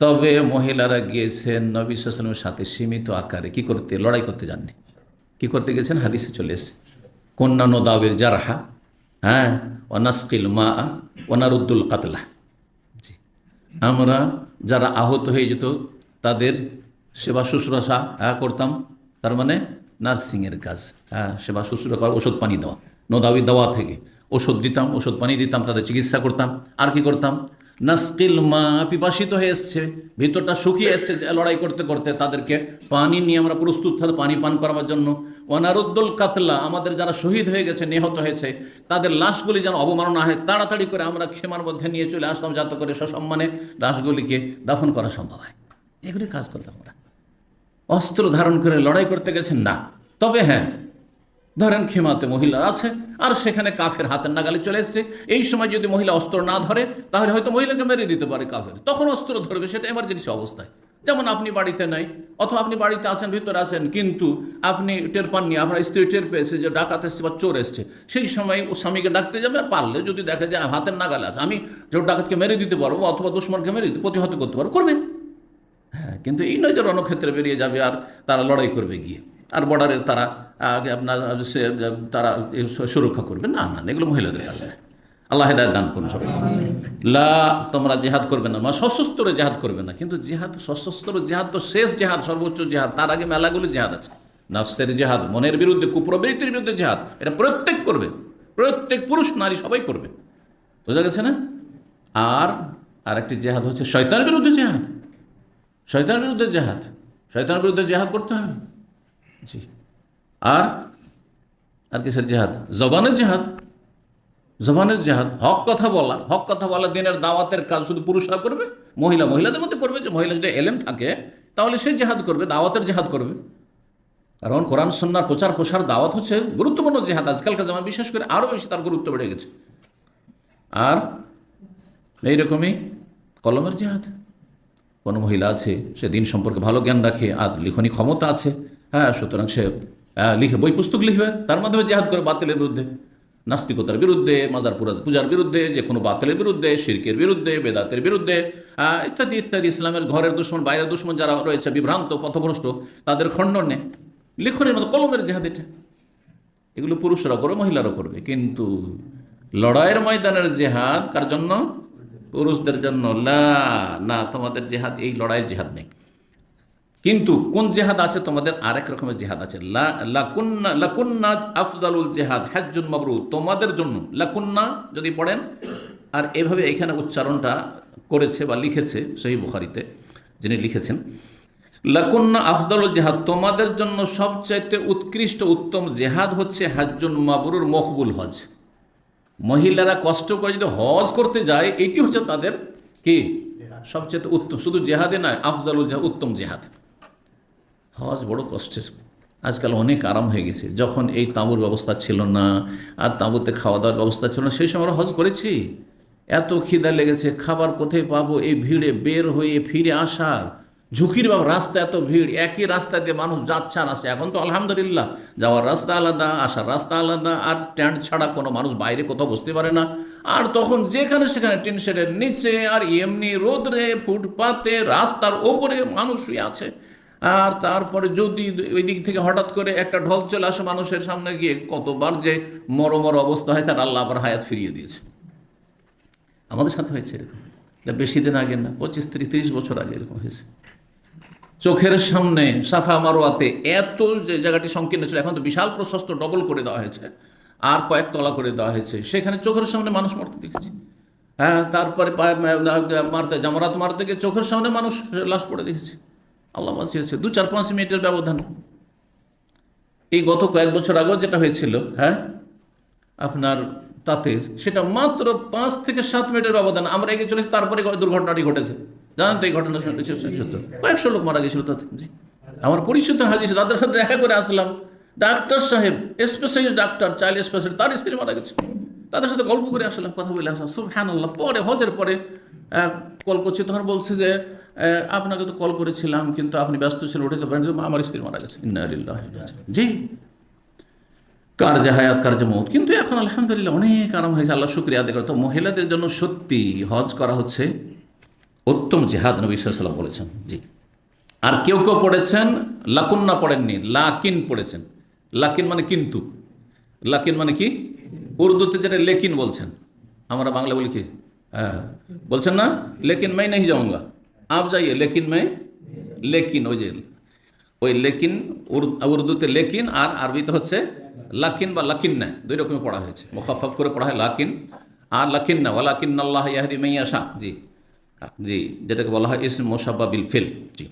তবে মহিলারা গিয়েছেন নবী সালামের সাথে সীমিত আকারে। কি করতে? লড়াই করতে যাননি। কি করতে গেছেন? হাদিসে চলে এসে কন্যা নোদাবিল জারাহা হ্যাঁ ওনাস্কিল মা ওনারুদ্দুল কাতলা। জি। আমরা যারা আহত হয়ে যেত তাদের সেবা শুশ্রূষা হ্যাঁ, করতাম। তার মানে নার্সিংয়ের কাজ হ্যাঁ সেবা শুশ্রূষা করা ওষুধ পানি দেওয়া। নোদাবি দেওয়া থেকে ওষুধ দিতাম ওষুধ পানি দিতাম তাদের চিকিৎসা করতাম। আর কি করতাম? নাস্কিল মা পিপাসিত হয়ে এসছে, ভিতরটা শুকিয়ে এসছে লড়াই করতে করতে তাদেরকে পানি নিয়ে আমরা প্রস্তুত থাকতে, পানি পান করার জন্য। অনারুদ্দুল কাতলা আমাদের যারা শহীদ হয়ে গেছে, নিহত হয়েছে, তাদের লাশগুলি যেন অবমাননা হয়, তাড়াতাড়ি করে আমরা ক্ষেমার মধ্যে নিয়ে চলে আসতাম যাতে করে সসম্মানে লাশগুলিকে দাফন করা সম্ভব হয়। এগুলি কাজ করতাম আমরা। অস্ত্র ধারণ করে লড়াই করতে গেছেন না। তবে হ্যাঁ ধরেন খেমাতে মহিলা আছে, আর সেখানে কাফের হাতের নাগালে চলে এসছে। এই সময় যদি মহিলা অস্ত্র না ধরে, তাহলে হয়তো মহিলাকে মেরে দিতে পারে কাফের। তখন অস্ত্র ধরবে, সেটা এমার্জেন্সি অবস্থায়। যেমন আপনি বাড়িতে নাই, অথবা আপনি বাড়িতে আছেন, ভিতরে আছেন, কিন্তু আপনি টের পাননি, আপনার স্ত্রী টের পেয়েছে যে ডাকাত এসছে বা চোর এসছে, সেই সময় ও স্বামীকে ডাকতে যাবে, আর পারলে যদি দেখে যে হাতের নাগালে আছে, আমি যে ডাকাতকে মেরে দিতে পারব, অথবা দুশ্মনকে মেরে দিতে, প্রতিহত করতে পারব, করবেন? হ্যাঁ কিন্তু এই নয় যে রণক্ষেত্রে বেরিয়ে যাবে আর তারা লড়াই করবে গিয়ে। আর বর্ডারের তারা আপনার সে তারা সুরক্ষা করবে। না না এগুলো মহিলাদের কাজ আল্লাহ হেদায়ত দান করুন সবাই লা, তোমরা জেহাদ করবে না সশস্ত্র জেহাদ করবে না, কিন্তু জেহাদ, সশস্ত্র জেহাদ তো শেষ জেহাদ, সর্বোচ্চ জেহাদ, তার আগে মেলাগুলি জেহাদ আছে। নফসের জেহাদ, মনের বিরুদ্ধে, কুপ্রবৃত্তির বিরুদ্ধে জেহাদ, এটা প্রত্যেক করবে। প্রত্যেক পুরুষ, নারী সবাই করবে। বোঝা গেছে না? আর আরেকটি জেহাদ হচ্ছে শয়তানের বিরুদ্ধে জেহাদ। শয়তানের বিরুদ্ধে জেহাদ। শয়তানের বিরুদ্ধে জেহাদ করতে হবে। জি। আর আর কিসের জেহাদ? জবানের জেহাদ। জবানের জেহাদ। হক কথা বলা। হক কথা বলা দিনের দাওয়াতের কাজ শুধু পুরুষরা করবে? মহিলা, মহিলাদের মধ্যে করবে। যে মহিলা যদি এলেম থাকে, তাহলে সে জেহাদ করবে, দাওয়াতের জেহাদ করবে। কারণ কোরআন সন্ন্যার প্রচার, প্রসার, দাওয়াত হচ্ছে গুরুত্বপূর্ণ জেহাদ। আজকালকার জামা বিশেষ করে আরও বেশি তার গুরুত্ব বেড়ে গেছে। আর, এইরকমই কলমের জেহাদ। কোনো মহিলা আছে, সে দিন সম্পর্কে ভালো জ্ঞান রাখে, আর লিখনি ক্ষমতা আছে। হ্যাঁ সুতরাং সে আহ, লিখে বই পুস্তক লিখবে। তার মাধ্যমে জেহাদ করে বাতিলের বিরুদ্ধে নাস্তিকতার বিরুদ্ধে মাজার পূজার বিরুদ্ধে যে কোনো বাতিলের বিরুদ্ধে শিরকের বিরুদ্ধে বেদাতের বিরুদ্ধে ইত্যাদি ইত্যাদি ইসলামের ঘরের দুশ্মন বাইরের দুশ্মন যারা রয়েছে বিভ্রান্ত পথভ্রষ্ট তাদের খণ্ডনে লিখনের মতো কলমের জেহাদ এটা। এগুলো পুরুষরা করে মহিলারাও করবে। কিন্তু লড়াইয়ের ময়দানের জেহাদ কার জন্য? পুরুষদের জন্য। লা না তোমাদের জেহাদ এই লড়াইয়ের জেহাদ নেই। কিন্তু কোন জেহাদ আছে? তোমাদের আরেক রকমের জেহাদ আছে। লাকুন্না আফজালুল জেহাদ হাজ্জুন মাবরু তোমাদের জন্য লাকুন্না যদি পড়েন, আর এভাবে এখানে উচ্চারণটা করেছে বা লিখেছে সেই বুখারিতে, যিনি লিখেছেন লাকুন্না আফজালুল জেহাদ, তোমাদের জন্য সবচাইতে উৎকৃষ্ট উত্তম জেহাদ হচ্ছে হাজ্জুন মাবরুর মকবুল হজ। মহিলারা কষ্ট করে যদি হজ করতে যায়, এটি হচ্ছে তাদের কি? সবচেয়ে উত্তম। শুধু জেহাদে নয় আফজালুল জেহাদ, উত্তম জেহাদ। হজ বড় কষ্টের। আজকাল অনেক আরাম হয়ে গেছে। যখন এই তাঁবুর ব্যবস্থা ছিল না, আর তাঁবুতে খাওয়া দাওয়ার ব্যবস্থা ছিল না, সেই সময় আমরা হজ করেছি। এত খিদা লেগেছে, খাবার কোথায় পাবো? এই ভিড়ে বের হয়ে ফিরে আসার ঝুঁকির ব্যাপার, রাস্তা এত ভিড়, একই রাস্তা দিয়ে মানুষ যাচ্ছে আর আসছে। এখন তো আলহামদুলিল্লাহ, যাওয়ার রাস্তা আলাদা, আসার রাস্তা আলাদা, আর ট্যান্ট ছাড়া কোনো মানুষ বাইরে কোথাও বসতে পারে না। আর তখন যেখানে সেখানে টিন শেডের নিচে, আর এমনি রোদরে, ফুটপাতে, রাস্তার ওপরে মানুষ শুয়ে আছে। আর তারপরে যদি ওই দিক থেকে হঠাৎ করে একটা ঢল চলে আসে মানুষের সামনে গিয়ে, কতবার যে মরমর অবস্থা হয়, তার আল্লাহ আবার হায়াত ফিরিয়ে দিয়েছে। আমাদের সাথে হয়েছে এরকম। বেশি দিন আগে না, পঁচিশ তিরিশ তিরিশ বছর আগে এরকম হয়েছে। চোখের সামনে সাফা মারোয়াতে এত যে জায়গাটি সংকীর্ণ ছিল, এখন তো বিশাল প্রশস্ত ডবল করে দেওয়া হয়েছে। আর কয়েক তলা করে দেওয়া হয়েছে। সেখানে চোখের সামনে মানুষ মরতে দেখছি। হ্যাঁ তারপরে মারতে, জামরাত মারতে গিয়ে চোখের সামনে মানুষ লাশ পড়ে দেখেছি। আল্লাহ বাঁচিয়েছে দু চার পাঁচ মিনিটের ব্যবধান। এই গত কয়েক বছর আগেও যেটা হয়েছিল হ্যাঁ আপনার তাতে, সেটা মাত্র পাঁচ থেকে সাত মিনিটের ব্যবধান। আমরা এগিয়ে চলেছি, তারপরে দুর্ঘটনাটি ঘটেছে। জানেন তো এই ঘটনা শুনেছি কয়েকশো লোক মারা গেছিল তাতে। আমার পরিচিত হাজির তাদের সাথে দেখা করে আসলাম। ডাক্তার সাহেব স্পেশালিস্ট ডাক্তার চাইল্ড স্পেশালিস্ট তার স্ত্রী মারা গেছে। তাদের সাথে গল্প করে আসলাম, কথা বলে আসলাম। সব হ্যান আল্লাহ পরে, হজের পরে কল করছি, তখন বলছে যে আপনাকে তো কল করেছিলাম, কিন্তু আপনি ব্যস্ত ছিলেন, উঠে পারেন, যে আমার স্ত্রী মারা গেছে। জি। কার যে হায়াত কার যে মৌত। কিন্তু এখন আলহামদুলিল্লাহ অনেক আরাম হয়েছে, আল্লাহ শুক্রিয়া আদায় করে। তো মহিলাদের জন্য সত্যি হজ করা হচ্ছে, উত্তম জেহাদ নবী সাল্লাম বলেছেন। জি। আর কেউ কেউ পড়েছেন, লাকুন্না পড়েননি, লাকিন পড়েছেন। লাকিন মানে কিন্তু। লাকিন মানে কি? উর্দুতে যেটা লেকিন বলছেন। আমরা বাংলা বলি কি? হ্যাঁ। বলছেন না? লেকিন মাই নেই যাওয়া আপ যাইয়ে, লেকিন মাই, লেকিন, ওই যে, ওই লেকিন উর্দুতে লেকিন আর আরবিতে হচ্ছে লাকিন বা লাকিন না, দুই রকমের পড়া হয়েছে। মোখাফাফ করে পড়া হয় লাকিন আর লাকিন না ওয়ালাকিন আল্লাহ ইয়াহরি মাইয়াশা জি জি, যেটাকে বলা হয় ইসম মোসাব্বা বিল ফিল। জি।